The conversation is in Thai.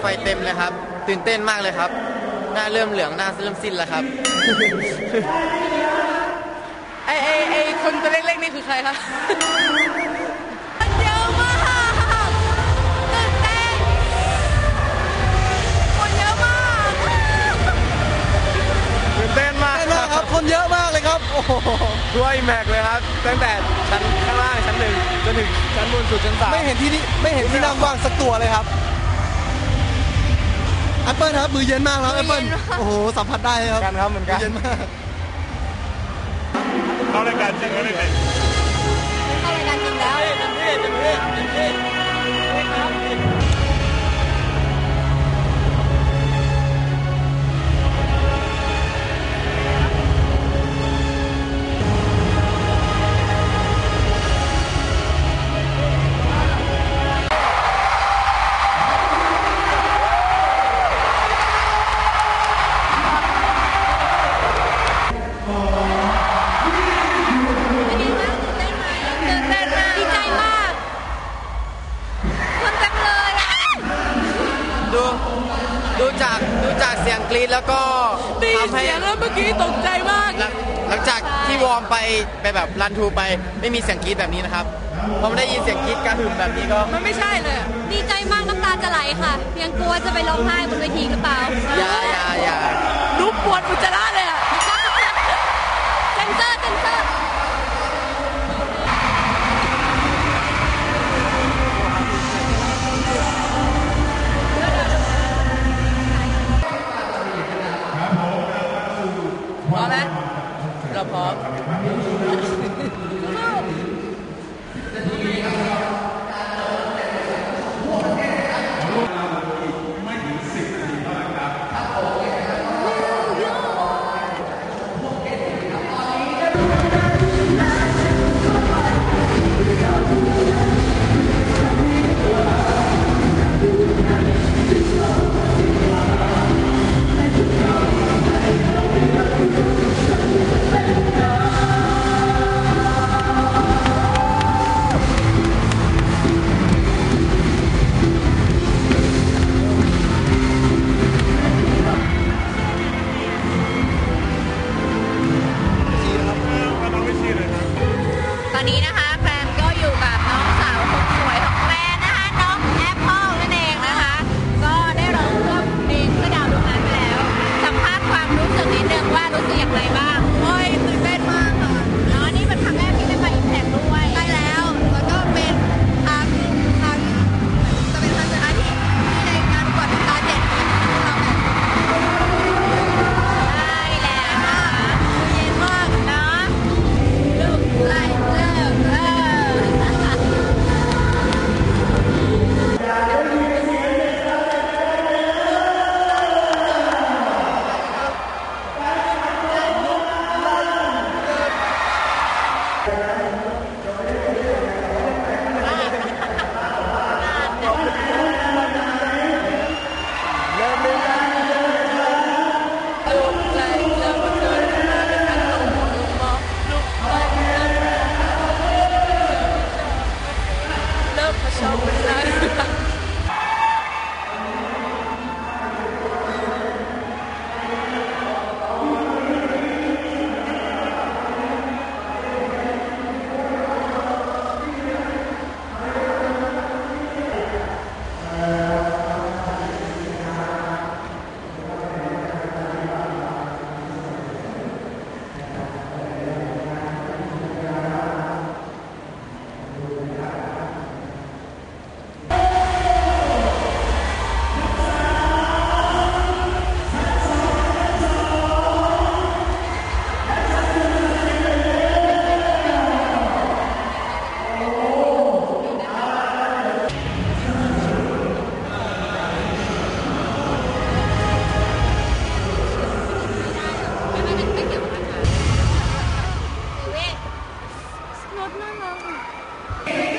ไฟเต็มเลยครับ ตื่นเต้นมากเลยครับ หน้าเริ่มเหลืองหน้าเริ่มสิ้นแล้วครับ ไอไอไอคนตัวเล็กๆนี่คือใครคะเยอะมากตื่นเต้นคนเยอะมากตื่นเต้นมากเต้นมากครับ คนเยอะมากเลยครับ โอ้โหด้วยแม็กเลยครับ ตั้งแต่ชั้นข้างล่างชั้นหนึ่งจนถึงชั้นบนสุดชั้นสามไม่เห็นที่นี่ไม่เห็นที่นั่งว่างสักตัวเลยครับ แอปเปิลครับมือเย็นมากแล้วแอปเปิลโอ้โหสัมผัสได้เลยครับกันครับเหมือนกันเย็นมาก เข้ารายการจริงแล้วเนี่ย เข้ารายการจริงแล้วเป็น ดูดูจากดูจากเสียงกรี๊ดแล้วก็ได้ยินทำให้เสียงแล้วเมื่อกี้ตกใจมาก หลังหลังจากที่วอร์มไปไปแบบรันทูไปไม่มีเสียงกรี๊ดแบบนี้นะครับพอมาได้ยินเสียงกรี๊ดกระหึ่มแบบนี้ก็มันไม่ใช่เลยอะดีใจมากน้ำตาจะไหลค่ะ ยังกลัวจะไปร้องไห้บนเวทีหรือเปล่าอย่าอย่า か？ กับ